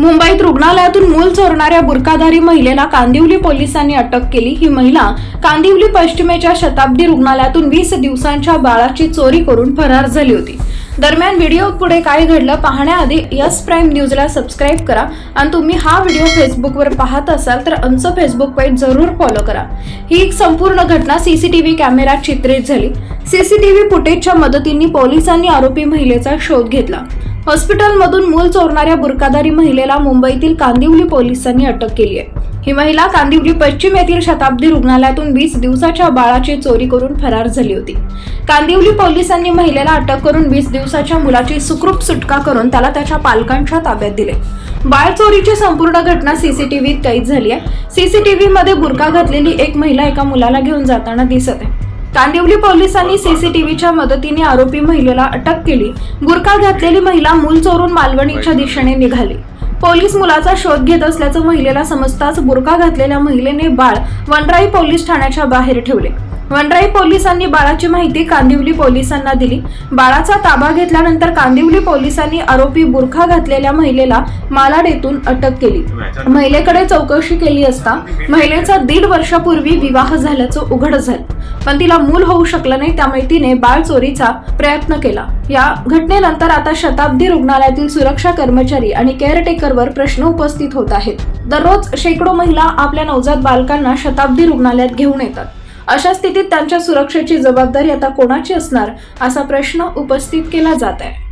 मुंबईत रुग्णालयातून मूल चोरणाऱ्या बुरकाधारी महिलेला कांदिवली पोलिसांनी अटक केली. ही महिला कांदिवली पश्चिमेच्या शताब्दी रुग्णालयातून वीस दिवसांच्या बाळाची चोरी करून फरार झाली होती. दरम्यान व्हिडिओ पुढे काय घडलं पाहण्याआधी यस प्राईम न्यूजला सबस्क्राईब करा आणि तुम्ही हा व्हिडिओ फेसबुकवर पाहत असाल तर आमचं फेसबुक पेज जरूर फॉलो करा. ही एक संपूर्ण घटना सीसीटीव्ही कॅमेऱ्यात चित्रित झाली. सीसीटीव्ही फुटेजच्या मदतीने पोलिसांनी आरोपी महिलेचा शोध घेतला. हॉस्पिटलमधून मूल चोरणाऱ्या बुरकादारी महिलेला मुंबईतील कांदिवली पोलिसांनी अटक केली आहे. ही महिला कांदिवली पश्चिम येथील शताब्दी रुग्णालयातून वीस दिवसाच्या बाळाची चोरी करून फरार झाली होती. कांदिवली पोलिसांनी महिलेला अटक करून वीस दिवसाच्या मुलाची सुखरूप सुटका करून त्याला त्याच्या पालकांच्या ताब्यात दिले. बाळ चोरीची संपूर्ण घटना सीसीटीव्हीत कैद झाली आहे. सीसीटीव्हीमध्ये बुरका घातलेली एक महिला एका मुलाला घेऊन जाताना दिसत आहे. कांदिवली पोलिसांनी सीसीटीव्हीच्या मदतीने आरोपी महिलेला अटक केली. बुरका घातलेली महिला मूल चोरून मालवणीच्या दिशेने निघाली. पोलीस मुलाचा शोध घेत असल्याचं महिलेला समजताच बुरका घातलेल्या महिलेने बाळ वनराई पोलीस ठाण्याच्या बाहेर ठेवले. वनराई पोलिसांनी बाळाची माहिती कांदिवली पोलिसांना दिली. बाळाचा ताबा घेतल्यानंतर कांदिवली पोलिसांनी आरोपी बुरखा घातलेल्या महिलेला मालाड येथून अटक केली. महिलेकडे चौकशी केली असता महिलेचा दीड वर्षापूर्वी विवाह झाल्याचं उघड झालं. पण तिला मूल होऊ शकलं नाही त्यामुळे तिने बाळ चोरीचा प्रयत्न केला. या घटनेनंतर आता शताब्दी रुग्णालयातील सुरक्षा कर्मचारी आणि केअरटेकरवर प्रश्न उपस्थित होत आहेत. दररोज शेकडो महिला आपल्या नवजात बालकांना शताब्दी रुग्णालयात घेऊन येतात. अशा स्थितीत त्यांच्या सुरक्षेची जबाबदारी आता कोणाची असणार असा प्रश्न उपस्थित केला जात आहे.